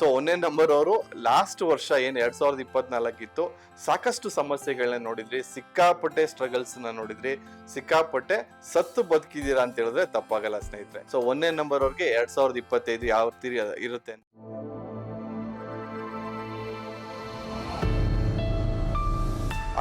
So ಒಂದೇ number ಅವರು last ವರ್ಷ ಏನು ಎರಡ್ ಸಾವಿರದ ಇಪ್ಪತ್ನಾಲ್ಕಿತ್ತು, ಸಾಕಷ್ಟು ಸಮಸ್ಯೆಗಳನ್ನ ನೋಡಿದ್ರಿ, ಸಿಕ್ಕಾಪಟ್ಟೆ ಸ್ಟ್ರಗಲ್ಸ್ನ ನೋಡಿದ್ರಿ, ಸಿಕ್ಕಾಪಟ್ಟೆ ಸತ್ತು ಬದುಕಿದ್ದೀರಾ ಅಂತ ಹೇಳಿದ್ರೆ ತಪ್ಪಾಗಲ್ಲ ಸ್ನೇಹಿತರೆ. ಸೊ ಒಂದೇ ನಂಬರ್ ಅವ್ರಿಗೆ ಎರಡ್ ಸಾವಿರದ ಇಪ್ಪತ್ತೈದು ಯಾವ ರೀತಿ ಇರುತ್ತೆ.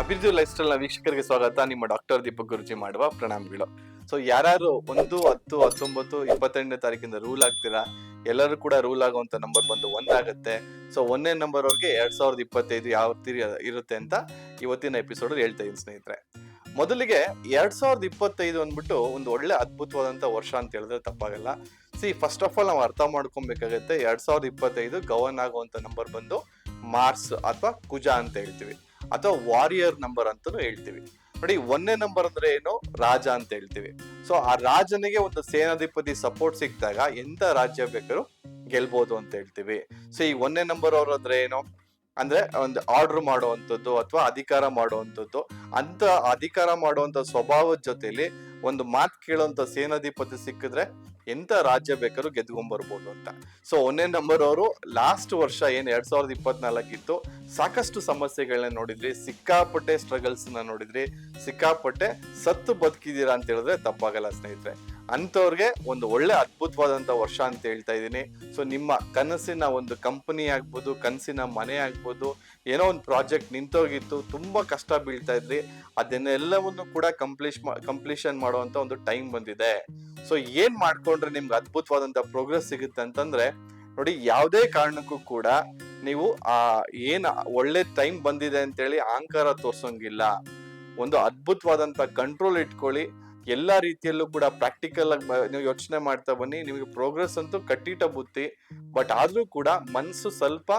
ಅಭಿವೃದ್ಧಿ ಲೈಫ್ ಸ್ಟೈಲ್ನ ವೀಕ್ಷಕರಿಗೆ ಸ್ವಾಗತ. ನಿಮ್ಮ ಡಾಕ್ಟರ್ ದೀಪಕ್ ಗುರುಜಿ ಮಾಡುವ ಪ್ರಣಾಮಗಳು. ಸೊ ಯಾರು ಒಂದು, ಹತ್ತು, ಹತ್ತೊಂಬತ್ತು, ಇಪ್ಪತ್ತೆಂಟನೇ ತಾರೀಕಿಂದ ರೂಲ್ ಆಗ್ತೀರಾ ಎಲ್ಲರೂ ಕೂಡ ರೂಲ್ ಆಗುವಂತ ನಂಬರ್ ಬಂದು ಒಂದಾಗುತ್ತೆ ಸೊ ಒಂದನೇ ನಂಬರ್ ಅವ್ರಿಗೆ ಎರಡ್ ಸಾವಿರದ ಇಪ್ಪತ್ತೈದು ಯಾವ ರೀತಿ ಇರುತ್ತೆ ಅಂತ ಇವತ್ತಿನ ಎಪಿಸೋಡ್ ಹೇಳ್ತಾ ಇದ್ದೀನಿ ಸ್ನೇಹಿತರೆ. ಮೊದಲಿಗೆ ಎರಡ್ ಸಾವಿರದ ಇಪ್ಪತ್ತೈದು ಅಂದ್ಬಿಟ್ಟು ಒಂದು ಒಳ್ಳೆ ಅದ್ಭುತವಾದಂತ ವರ್ಷ ಅಂತ ಹೇಳಿದ್ರೆ ತಪ್ಪಾಗಲ್ಲ. ಸಿ ಫಸ್ಟ್ ಆಫ್ ಆಲ್ ನಾವು ಅರ್ಥ ಮಾಡ್ಕೊಬೇಕಾಗತ್ತೆ ಎರಡ್ ಸಾವಿರದ ಇಪ್ಪತ್ತೈದು ಗವರ್ನ್ ಆಗುವಂತ ನಂಬರ್ ಬಂದು ಮಾರ್ಸ್ ಅಥವಾ ಕುಜ ಅಂತ ಹೇಳ್ತೀವಿ. ಅಥವಾ ವಾರಿಯರ್ ನಂಬರ್ ಅಂತಲೂ ಹೇಳ್ತೀವಿ. ನೋಡಿ ಒಂದನೇ ನಂಬರ್ ಅಂದ್ರೆ ಏನು? ರಾಜ ಅಂತ ಹೇಳ್ತೀವಿ. ಸೊ ಆ ರಾಜನಿಗೆ ಒಂದು ಸೇನಾಧಿಪತಿ ಸಪೋರ್ಟ್ ಸಿಕ್ಕಿದಾಗ ಎಂತ ರಾಜ್ಯ ಬೇಕಾದ್ರೂ ಗೆಲ್ಬಹುದು ಅಂತ ಹೇಳ್ತೀವಿ. ಸೊ ಈ ಒಂದೇ ನಂಬರ್ ಅವ್ರ ಅಂದ್ರೆ ಏನು? ಅಂದ್ರೆ ಒಂದು ಆರ್ಡರ್ ಮಾಡುವಂಥದ್ದು ಅಥವಾ ಅಧಿಕಾರ ಮಾಡುವಂಥದ್ದು. ಅಂತ ಅಧಿಕಾರ ಮಾಡುವಂತ ಸ್ವಭಾವದ ಜೊತೆಲಿ ಒಂದು ಮಾತು ಕೇಳುವಂತ ಸೇನಾಧಿಪತಿ ಸಿಕ್ಕಿದ್ರೆ ಎಂತ ರಾಜ್ಯ ಬೇಕಾದ್ರೂ ಗೆದ್ಕೊಂಡ್ ಬರ್ಬೋದು ಅಂತ. ಸೊ ಒಂದನೇ ನಂಬರ್ ಅವರು ಲಾಸ್ಟ್ ವರ್ಷ ಏನ್ ಎರಡ್ ಸಾವಿರದ ಇಪ್ಪತ್ನಾಲ್ಕಿತ್ತು ಸಾಕಷ್ಟು ಸಮಸ್ಯೆಗಳನ್ನ ನೋಡಿದ್ರಿ, ಸಿಕ್ಕಾಪಟ್ಟೆ ಸ್ಟ್ರಗಲ್ಸ್ನ ನೋಡಿದ್ರಿ, ಸಿಕ್ಕಾಪಟ್ಟೆ ಸತ್ತು ಬದುಕಿದೀರಾ ಅಂತ ಹೇಳಿದ್ರೆ ತಪ್ಪಾಗಲ್ಲ ಸ್ನೇಹಿತರೆ. ಅಂಥವ್ರಿಗೆ ಒಂದು ಒಳ್ಳೆ ಅದ್ಭುತವಾದಂತ ವರ್ಷ ಅಂತ ಹೇಳ್ತಾ ಇದ್ದೀನಿ. ಸೊ ನಿಮ್ಮ ಕನಸಿನ ಒಂದು ಕಂಪನಿ ಆಗ್ಬೋದು, ಕನಸಿನ ಮನೆ ಆಗ್ಬೋದು, ಏನೋ ಒಂದು ಪ್ರಾಜೆಕ್ಟ್ ನಿಂತೋಗಿತ್ತು, ತುಂಬ ಕಷ್ಟ ಬೀಳ್ತಾ ಇದ್ರಿ. ಅದನ್ನೆಲ್ಲವನ್ನು ಕೂಡ ಕಂಪ್ಲೀಷ್ ಕಂಪ್ಲೀಷನ್ ಮಾಡುವಂಥ ಒಂದು ಟೈಮ್ ಬಂದಿದೆ. ಸೊ ಏನು ಮಾಡ್ಕೊಂಡ್ರೆ ನಿಮ್ಗೆ ಅದ್ಭುತವಾದಂತ ಪ್ರೋಗ್ರೆಸ್ ಸಿಗುತ್ತೆ ಅಂತಂದ್ರೆ, ನೋಡಿ, ಯಾವುದೇ ಕಾರಣಕ್ಕೂ ಕೂಡ ನೀವು ಆ, ಏನು ಒಳ್ಳೆ ಟೈಮ್ ಬಂದಿದೆ ಅಂತೇಳಿ ಅಹಂಕಾರ ತೋರ್ಸೋಂಗಿಲ್ಲ. ಒಂದು ಅದ್ಭುತವಾದಂತ ಕಂಟ್ರೋಲ್ ಇಟ್ಕೊಳ್ಳಿ. ಎಲ್ಲಾ ರೀತಿಯಲ್ಲೂ ಕೂಡ ಪ್ರಾಕ್ಟಿಕಲ್ ಆಗಿ ನೀವು ಯೋಚನೆ ಮಾಡ್ತಾ ಬನ್ನಿ. ನಿಮಗೆ ಪ್ರೋಗ್ರೆಸ್ ಅಂತೂ ಕಟ್ಟಿಟ ಬುತ್ತಿ ಬಟ್ ಆದ್ರೂ ಕೂಡ ಮನಸ್ಸು ಸ್ವಲ್ಪ,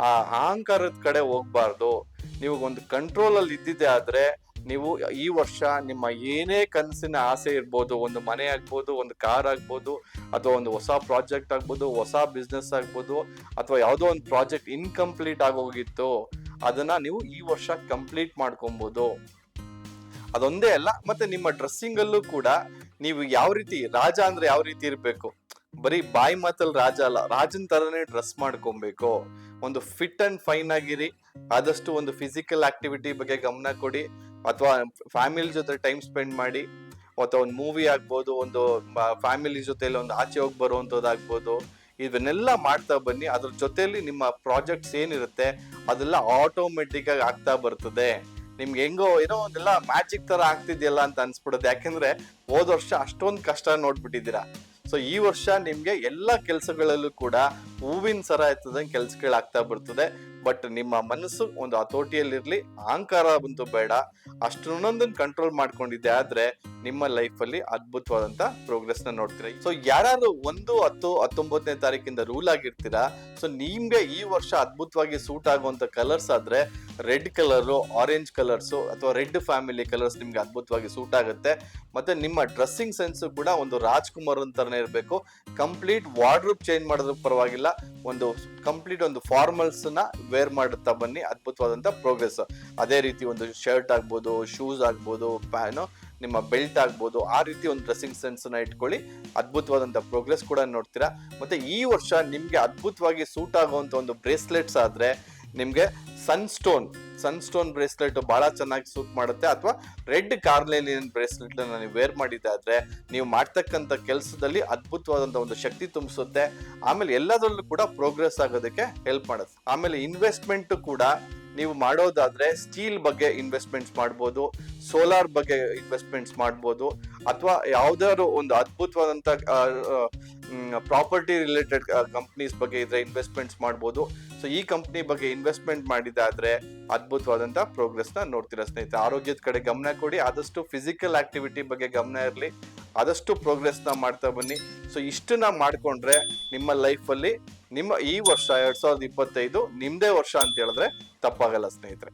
ಆ, ಅಹಂಕಾರದ ಕಡೆ ಹೋಗ್ಬಾರ್ದು. ನೀವು ಒಂದು ಕಂಟ್ರೋಲ್ ಅಲ್ಲಿ ಇದ್ದಿದ್ದೆ ಆದ್ರೆ, ನೀವು ಈ ವರ್ಷ ನಿಮ್ಮ ಏನೇ ಕನಸಿನ ಆಸೆ ಇರ್ಬೋದು, ಒಂದು ಮನೆ ಆಗ್ಬೋದು, ಒಂದು ಕಾರ್ ಆಗ್ಬೋದು, ಅಥವಾ ಒಂದು ಹೊಸ ಪ್ರಾಜೆಕ್ಟ್ ಆಗ್ಬೋದು, ಹೊಸ ಬಿಸ್ನೆಸ್ ಆಗ್ಬೋದು, ಅಥವಾ ಯಾವುದೋ ಒಂದು ಪ್ರಾಜೆಕ್ಟ್ ಇನ್ಕಂಪ್ಲೀಟ್ ಆಗೋಗಿತ್ತು, ಅದನ್ನ ನೀವು ಈ ವರ್ಷ ಕಂಪ್ಲೀಟ್ ಮಾಡ್ಕೊಬಹುದು ಅದೊಂದೇ ಅಲ್ಲ, ಮತ್ತೆ ನಿಮ್ಮ ಡ್ರೆಸ್ಸಿಂಗ್ ಅಲ್ಲೂ ಕೂಡ ನೀವು ಯಾವ ರೀತಿ ರಾಜ ಅಂದ್ರೆ ಯಾವ ರೀತಿ ಇರಬೇಕು? ಬರೀ ಬಾಯಿ ಮಾತಲ್ಲಿ ರಾಜ ಅಲ್ಲ, ರಾಜನ್ ತರನೇ ಡ್ರೆಸ್ ಮಾಡ್ಕೊಬೇಕು. ಒಂದು ಫಿಟ್ ಅಂಡ್ ಫೈನ್ ಆಗಿರಿ, ಆದಷ್ಟು ಒಂದು ಫಿಸಿಕಲ್ ಆಕ್ಟಿವಿಟಿ ಬಗ್ಗೆ ಗಮನ ಕೊಡಿ, ಅಥವಾ ಫ್ಯಾಮಿಲಿ ಜೊತೆ ಟೈಮ್ ಸ್ಪೆಂಡ್ ಮಾಡಿ, ಅಥವಾ ಒಂದು ಮೂವಿ ಆಗ್ಬೋದು, ಒಂದು ಫ್ಯಾಮಿಲಿ ಜೊತೆಲಿ ಒಂದು ಆಚೆ ಹೋಗಿ ಬರುವಂಥದ್ದಾಗ್ಬೋದು, ಇದನ್ನೆಲ್ಲ ಮಾಡ್ತಾ ಬನ್ನಿ. ಅದ್ರ ಜೊತೆಯಲ್ಲಿ ನಿಮ್ಮ ಪ್ರಾಜೆಕ್ಟ್ಸ್ ಏನಿರುತ್ತೆ, ಅದೆಲ್ಲ ಆಟೋಮೆಟಿಕ್ ಆಗಿ ಆಗ್ತಾ ಬರ್ತದೆ. ನಿಮ್ಗೆ ಹೆಂಗೋ ಏನೋ ಒಂದೆಲ್ಲ ಮ್ಯಾಜಿಕ್ ತರ ಆಗ್ತಿದ್ಯಲ್ಲ ಅಂತ ಅನ್ಸ್ಬಿಡುತ್ತೆ. ಯಾಕಂದ್ರೆ ಹೋದ ವರ್ಷ ಅಷ್ಟೊಂದು ಕಷ್ಟ ನೋಡ್ಬಿಟ್ಟಿದ್ದೀರಾ. ಸೊ ಈ ವರ್ಷ ನಿಮ್ಗೆ ಎಲ್ಲ ಕೆಲಸಗಳಲ್ಲೂ ಕೂಡ ಹೂವಿನ ಸರ ಎತ್ತದಂಗೆ ಕೆಲ್ಸಗಳಾಗ್ತಾ ಬರ್ತದೆ. ಬಟ್ ನಿಮ್ಮ ಮನಸ್ಸು ಒಂದು ಹತೋಟಿಯಲ್ಲಿರಲಿ, ಅಹಂಕಾರ ಬಂತು ಬೇಡ. ಅಷ್ಟೊಂದೊಂದನ್ನ ಕಂಟ್ರೋಲ್ ಮಾಡ್ಕೊಂಡಿದ್ದೆ ಆದ್ರೆ ನಿಮ್ಮ ಲೈಫ್ ಅಲ್ಲಿ ಅದ್ಭುತವಾದಂತ ಪ್ರೋಗ್ರೆಸ್ನ ನೋಡ್ತೀರಾ. ಸೊ ಯಾರಾದರೂ ಒಂದು ಹತ್ತು, ಹತ್ತೊಂಬತ್ತನೇ ತಾರೀಕಿಂದ ರೂಲ್ ಆಗಿರ್ತೀರಾ? ಸೊ ನಿಮ್ಗೆ ಈ ವರ್ಷ ಅದ್ಭುತವಾಗಿ ಸೂಟ್ ಆಗುವಂತ ಕಲರ್ಸ್ ಆದ್ರೆ ರೆಡ್ ಕಲರ್ ಆರೆಂಜ್ ಕಲರ್ಸ್ ಅಥವಾ ರೆಡ್ ಫ್ಯಾಮಿಲಿ ಕಲರ್ಸ್ ನಿಮ್ಗೆ ಅದ್ಭುತವಾಗಿ ಸೂಟ್ ಆಗುತ್ತೆ. ಮತ್ತೆ ನಿಮ್ಮ ಡ್ರೆಸ್ಸಿಂಗ್ ಸೆನ್ಸ್ ಕೂಡ ಒಂದು ರಾಜ್ಕುಮಾರ್ ಅಂತಾನೆ ಇರಬೇಕು. ಕಂಪ್ಲೀಟ್ ವಾರ್ಡ್ರೂಪ್ ಚೇಂಜ್ ಮಾಡೋದಕ್ಕೆ ಪರವಾಗಿಲ್ಲ. ಒಂದು ಕಂಪ್ಲೀಟ್ ಒಂದು ಫಾರ್ಮಲ್ಸ್ನ ವೇರ್ ಮಾಡುತ್ತಾ ಬನ್ನಿ ಅದ್ಭುತವಾದಂತ ಪ್ರೋಗ್ರೆಸ್ ಅದೇ ರೀತಿ ಒಂದು ಶರ್ಟ್ ಆಗ್ಬೋದು ಶೂಸ್ ಆಗ್ಬೋದು ಪ್ಯಾನು ನಿಮ್ಮ ಬೆಲ್ಟ್ ಆಗ್ಬೋದು, ಆ ರೀತಿ ಒಂದು ಡ್ರೆಸ್ಸಿಂಗ್ ಸೆನ್ಸ್ನ ಇಟ್ಕೊಳ್ಳಿ. ಅದ್ಭುತವಾದಂತ ಪ್ರೋಗ್ರೆಸ್ ಕೂಡ ನೋಡ್ತೀರಾ. ಮತ್ತೆ ಈ ವರ್ಷ ನಿಮಗೆ ಅದ್ಭುತವಾಗಿ ಸೂಟ್ ಆಗುವಂತ ಒಂದು ಬ್ರೇಸ್ಲೆಟ್ಸ್ ಆದ್ರೆ, ನಿಮಗೆ ಸನ್ಸ್ಟೋನ್ ಸನ್ಸ್ಟೋನ್ ಬ್ರೇಸ್ಲೆಟ್ ಬಹಳ ಚೆನ್ನಾಗಿ ಸೂಟ್ ಮಾಡುತ್ತೆ. ಅಥವಾ ರೆಡ್ ಕಾರ್ಲೇನಿಯನ್ ಬ್ರೇಸ್ಲೆಟ್ ನೀವು ವೇರ್ ಮಾಡಿದ್ದಾದ್ರೆ ನೀವು ಮಾಡ್ತಕ್ಕಂಥ ಕೆಲಸದಲ್ಲಿ ಅದ್ಭುತವಾದಂಥ ಒಂದು ಶಕ್ತಿ ತುಂಬಿಸುತ್ತೆ. ಆಮೇಲೆ ಎಲ್ಲದರಲ್ಲೂ ಕೂಡ ಪ್ರೋಗ್ರೆಸ್ ಆಗೋದಕ್ಕೆ ಹೆಲ್ಪ್ ಮಾಡುತ್ತೆ. ಆಮೇಲೆ ಇನ್ವೆಸ್ಟ್ಮೆಂಟ್ ಕೂಡ ನೀವು ಮಾಡೋದಾದ್ರೆ ಸ್ಟೀಲ್ ಬಗ್ಗೆ ಇನ್ವೆಸ್ಟ್ಮೆಂಟ್ಸ್ ಮಾಡ್ಬೋದು, ಸೋಲಾರ್ ಬಗ್ಗೆ ಇನ್ವೆಸ್ಟ್ಮೆಂಟ್ಸ್ ಮಾಡ್ಬೋದು, ಅಥವಾ ಯಾವ್ದಾದ್ರು ಒಂದು ಅದ್ಭುತವಾದಂಥ ಪ್ರಾಪರ್ಟಿ ರಿಲೇಟೆಡ್ ಕಂಪ್ನೀಸ್ ಬಗ್ಗೆ ಇದ್ರೆ ಇನ್ವೆಸ್ಟ್ಮೆಂಟ್ಸ್ ಮಾಡ್ಬೋದು. ಸೊ ಈ ಕಂಪ್ನಿ ಬಗ್ಗೆ ಇನ್ವೆಸ್ಟ್ಮೆಂಟ್ ಮಾಡಿದಾದ್ರೆ ಅದ್ಭುತವಾದಂತ ಪ್ರೋಗ್ರೆಸ್ನ ನೋಡ್ತೀರಾ ಸ್ನೇಹಿತರೆ. ಆರೋಗ್ಯದ ಕಡೆ ಗಮನ ಕೊಡಿ. ಆದಷ್ಟು ಫಿಸಿಕಲ್ ಆಕ್ಟಿವಿಟಿ ಬಗ್ಗೆ ಗಮನ ಇರಲಿ. ಆದಷ್ಟು ಪ್ರೋಗ್ರೆಸ್ನ ಮಾಡ್ತಾ ಬನ್ನಿ. ಸೊ ಇಷ್ಟನ್ನ ಮಾಡ್ಕೊಂಡ್ರೆ ನಿಮ್ಮ ಲೈಫ್ ಅಲ್ಲಿ ನಿಮ್ಮ ಈ ವರ್ಷ ಎರಡ್ ಸಾವಿರದ ಇಪ್ಪತ್ತೈದು ನಿಮ್ದೇ ವರ್ಷ ಅಂತ ಹೇಳಿದ್ರೆ ತಪ್ಪಾಗಲ್ಲ ಸ್ನೇಹಿತರೆ.